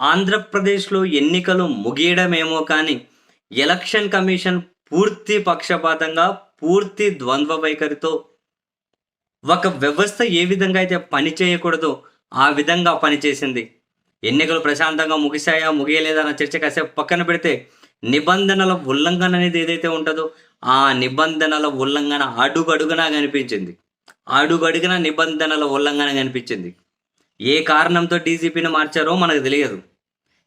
ఆంధ్రప్రదేశ్లో ఎన్నికలు ముగియడమేమో కానీ ఎలక్షన్ కమిషన్ పూర్తి పక్షపాతంగా పూర్తి ద్వంద్వ వైఖరితో ఒక వ్యవస్థ ఏ విధంగా అయితే పని చేయకూడదో ఆ విధంగా పనిచేసింది. ఎన్నికలు ప్రశాంతంగా ముగిశాయా ముగియలేదా అన్న చర్చ కాసేపు పక్కన పెడితే నిబంధనల ఉల్లంఘన అనేది ఏదైతే ఉంటుందో ఆ నిబంధనల ఉల్లంఘన అడుగడుగునా కనిపించింది. అడుగడుగున నిబంధనల ఉల్లంఘన కనిపించింది. ఏ కారణంతో డీజీపీని మార్చారో మనకు తెలియదు.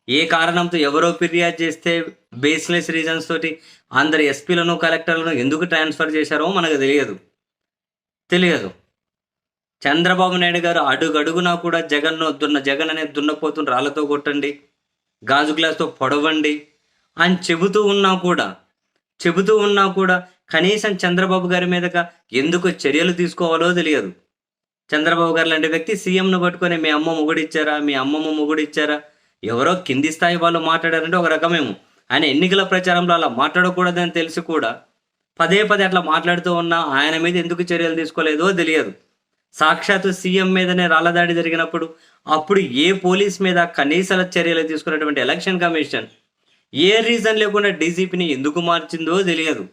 ఏ కారణంతో ఎవరో ఫిర్యాదు చేస్తే బేస్లెస్ రీజన్స్ తోటి అందరు ఎస్పీలను కలెక్టర్లను ఎందుకు ట్రాన్స్ఫర్ చేశారో మనకు తెలియదు. తెలియదు. చంద్రబాబు నాయుడు గారు అడుగడుగునా కూడా జగన్ను దున్న జగన్ అనే దున్నపోతున్న రాళ్ళతో కొట్టండి గాజు గ్లాస్తో పొడవండి అని చెబుతూ ఉన్నా కూడా చెబుతూ ఉన్నా కూడా కనీసం చంద్రబాబు గారి మీదగా ఎందుకు చర్యలు తీసుకోవాలో తెలియదు. చంద్రబాబు గారు లాంటి వ్యక్తి సీఎంను పట్టుకొని మీ అమ్మ మొగుడిచ్చారా మీ అమ్మమ్మ మొగుడిచ్చారా ఎవరో కింది స్థాయి వాళ్ళు మాట్లాడారంటే ఒక రకమేమో. ఆయన ఎన్నికల ప్రచారంలో అలా మాట్లాడకూడదని తెలిసి కూడా పదే పదే అట్లా మాట్లాడుతూ ఉన్నా ఆయన మీద ఎందుకు చర్యలు తీసుకోలేదో తెలియదు. సాక్షాత్తు సీఎం మీదనే రాళ్ళదాడి జరిగినప్పుడు అప్పుడు ఏ పోలీస్ మీద కనీస చర్యలు తీసుకున్నటువంటి ఎలక్షన్ కమిషన్ ఏ రీజన్ లేకుండా డీజీపీని ఎందుకు మార్చిందో తెలియదు.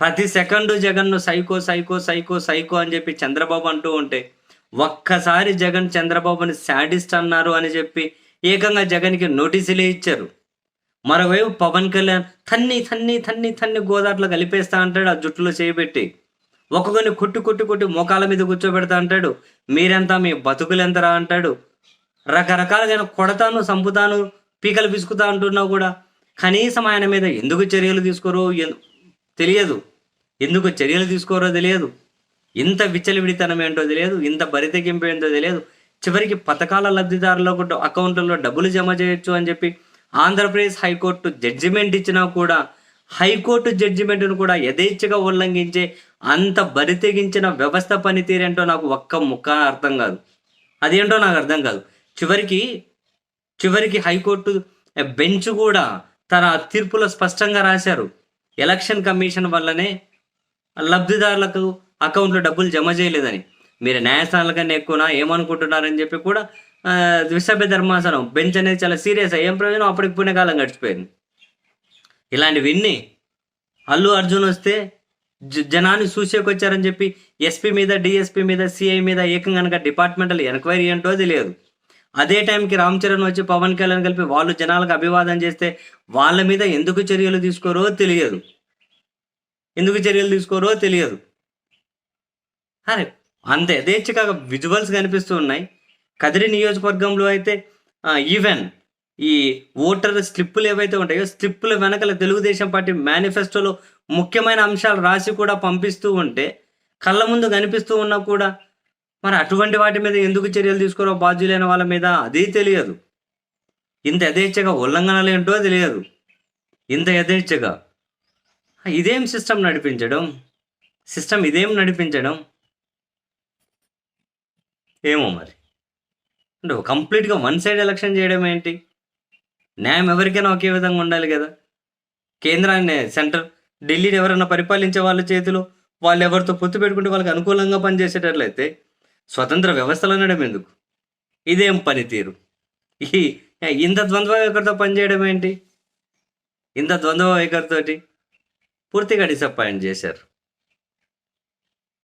ప్రతి సెకండు జగన్ను సైకో సైకో సైకో సైకో అని చెప్పి చంద్రబాబు అంటూ ఉంటే ఒక్కసారి జగన్ చంద్రబాబుని శాడిస్ట్ అన్నారు అని చెప్పి ఏకంగా జగన్కి నోటీసులే ఇచ్చారు. మరోవైపు పవన్ కళ్యాణ్ తన్ని తన్ని తన్ని తన్ని గోదాట్లో కలిపేస్తా అంటాడు ఆ జుట్టులో చేయబెట్టి ఒక్కొక్కరిని కొట్టు కొట్టు కొట్టి మోకాల మీద కూర్చోబెడతా అంటాడు. మీరెంత మీ బతుకులెంతరా అంటాడు. రకరకాలుగా కొడతాను చంపుతాను పీకలు పిసుకుతా అంటున్నా కూడా. కనీసం ఆయన మీద ఎందుకు చర్యలు తీసుకోరో తెలియదు. ఎందుకు చర్యలు తీసుకోరో తెలియదు. ఇంత విచ్చలవిడితనం ఏంటో తెలియదు. ఇంత బరితెగింపు ఏంటో తెలియదు. చివరికి పథకాల లబ్ధిదారులకు అకౌంట్లలో డబ్బులు జమ చేయొచ్చు అని చెప్పి ఆంధ్రప్రదేశ్ హైకోర్టు జడ్జిమెంట్ ఇచ్చినా కూడా హైకోర్టు జడ్జిమెంట్ను కూడా యథేచ్ఛగా ఉల్లంఘించే అంత బరితెగించిన వ్యవస్థ పనితీరేంటో నాకు ఒక్క ముక్క అర్థం కాదు. అదేంటో నాకు అర్థం కాదు. చివరికి చివరికి హైకోర్టు బెంచ్ కూడా తన తీర్పులో స్పష్టంగా రాశారు. ఎలక్షన్ కమిషన్ వల్లనే లబ్ధిదారులకు అకౌంట్లో డబ్బులు జమ చేయలేదని. మీరు న్యాయస్థానాల కన్నా ఎక్కువనా? ఏమనుకుంటున్నారని చెప్పి కూడా విశ్వభ్య ధర్మాసనం బెంచ్ అనేది చాలా సీరియస్. ఏం ప్రయోజనం? అప్పటికి పుణ్యకాలం గడిచిపోయింది. ఇలాంటి విన్ని అల్లు అర్జున్ వస్తే జ- జనాన్ని చూసేకొచ్చారని చెప్పి ఎస్పీ మీద డిఎస్పీ మీద సిఐ మీద ఏకంగా కనుక డిపార్ట్మెంటల్ ఎంక్వైరీ ఏంటో తెలియదు. అదే టైంకి రామ్ చరణ్ వచ్చి పవన్ కళ్యాణ్ కలిపి వాళ్ళు జనాలకు అభివాదం చేస్తే వాళ్ళ మీద ఎందుకు చర్యలు తీసుకోరో తెలియదు. ఎందుకు చర్యలు తీసుకోరో తెలియదు. అరే అంత. యథేచ్ఛగా విజువల్స్ కనిపిస్తూ ఉన్నాయి. కదిరి నియోజకవర్గంలో అయితే ఈవెన్ ఈ ఓటర్ స్లిప్పులు ఏవైతే ఉంటాయో స్లిప్పుల వెనకల తెలుగుదేశం పార్టీ మేనిఫెస్టోలో ముఖ్యమైన అంశాలు రాసి కూడా పంపిస్తూ ఉంటే కళ్ళ ముందు కనిపిస్తూ ఉన్నా కూడా మరి అటువంటి వాటి మీద ఎందుకు చర్యలు తీసుకోరో బాధ్యులైన వాళ్ళ మీద అది తెలియదు. ఇంత యథేచ్ఛగా ఉల్లంఘనలు ఏంటో తెలియదు. ఇంత యథేచ్ఛగా. ఇదేం సిస్టమ్ నడిపించడం? సిస్టమ్ ఇదేం నడిపించడం? ఏమో మరి? అంటే కంప్లీట్గా వన్ సైడ్ ఎలక్షన్ చేయడం ఏంటి? న్యాయం ఎవరికైనా ఒకే విధంగా ఉండాలి కదా? కేంద్రాన్ని సెంటర్ ఢిల్లీని ఎవరైనా పరిపాలించే వాళ్ళ చేతిలో వాళ్ళు ఎవరితో పొత్తు పెట్టుకుంటే వాళ్ళకి అనుకూలంగా పనిచేసేటట్లయితే స్వతంత్ర వ్యవస్థలు అనడం ఎందుకు? ఇదేం పనితీరు? ఈ ఇంత ద్వంద్వ వైఖరితో పనిచేయడం ఏంటి? ఇంత ద్వంద్వ వైఖరితోటి పూర్తిగా డిసప్పాయింట్ చేశారు.